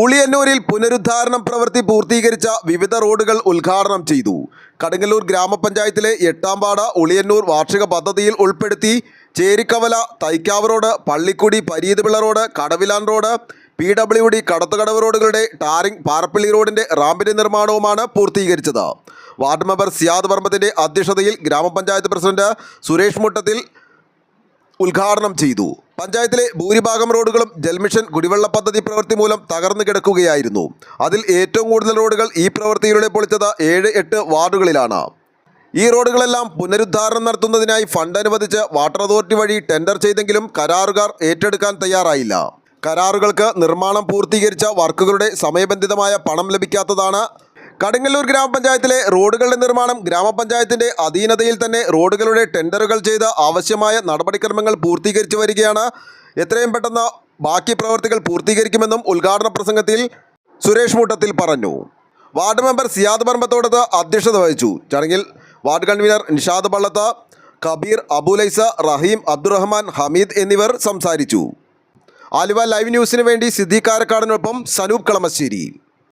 ഉളിയന്നൂരിൽ പുനരുദ്ധാരണം പ്രവൃത്തി പൂർത്തീകരിച്ച വിവിധ റോഡുകൾ ഉദ്ഘാടനം ചെയ്തു. കടുങ്ങല്ലൂർ ഗ്രാമപഞ്ചായത്തിലെ എട്ടാം പാട ഉളിയന്നൂർ വാർഷിക പദ്ധതിയിൽ ഉൾപ്പെടുത്തി Cherikkavala Thaikkavu road Pallikkudi Pareethipilla road Kadavilan road P W D Kadathukadavu റോഡുകളുടെ ടാറിംഗ് പാറപ്പള്ളി റോഡിന്റെ റാമ്പിന്റെ നിർമ്മാണവുമാണ് പൂർത്തീകരിച്ചത്. വാർഡ് മെമ്പർ സിയാദ് വർമ്മത്തിന്റെ അധ്യക്ഷതയിൽ ഗ്രാമപഞ്ചായത്ത് പ്രസിഡന്റ് സുരേഷ് മുട്ടത്തിൽ ഉദ്ഘാടനം ചെയ്തു. പഞ്ചായത്തിലെ ഭൂരിഭാഗം റോഡുകളും ജൽമിഷൻ കുടിവെള്ള പദ്ധതി പ്രവൃത്തി മൂലം തകർന്നു കിടക്കുകയായിരുന്നു. അതിൽ ഏറ്റവും കൂടുതൽ റോഡുകൾ ഈ പ്രവൃത്തിയിലൂടെ പൊളിച്ചത് ഏഴ് എട്ട് വാർഡുകളിലാണ്. ഈ റോഡുകളെല്ലാം പുനരുദ്ധാരണം നടത്തുന്നതിനായി ഫണ്ട് അനുവദിച്ച് വാട്ടർ അതോറിറ്റി വഴി ടെൻഡർ ചെയ്തെങ്കിലും കരാറുകാർ ഏറ്റെടുക്കാൻ തയ്യാറായില്ല. കരാറുകൾക്ക് നിർമ്മാണം പൂർത്തീകരിച്ച വർക്കുകളുടെ സമയബന്ധിതമായ പണം ലഭിക്കാത്തതാണ് കടുങ്ങല്ലൂർ ഗ്രാമപഞ്ചായത്തിലെ റോഡുകളുടെ നിർമ്മാണം ഗ്രാമപഞ്ചായത്തിന്റെ അധീനതയിൽ തന്നെ റോഡുകളുടെ ടെൻഡറുകൾ ചെയ്ത് ആവശ്യമായ നടപടിക്രമങ്ങൾ പൂർത്തീകരിച്ചു വരികയാണ്. എത്രയും പെട്ടെന്ന് ബാക്കി പ്രവൃത്തികൾ പൂർത്തീകരിക്കുമെന്നും ഉദ്ഘാടന പ്രസംഗത്തിൽ സുരേഷ് മൂട്ടത്തിൽ പറഞ്ഞു. വാർഡ് മെമ്പർ സിയാദ് പറമ്പത്തോടത്ത് അധ്യക്ഷത വഹിച്ചു. ചടങ്ങിൽ വാർഡ് കൺവീനർ നിഷാദ് പള്ളത്ത് കബീർ അബുലൈസ റഹീം അബ്ദുറഹ്മാൻ ഹമീദ് എന്നിവർ സംസാരിച്ചു. ആലുവ ലൈവ് ന്യൂസിന് വേണ്ടി സിദ്ദീഖ് കാരക്കാടിനൊപ്പം സനൂപ് കളമശ്ശേരി.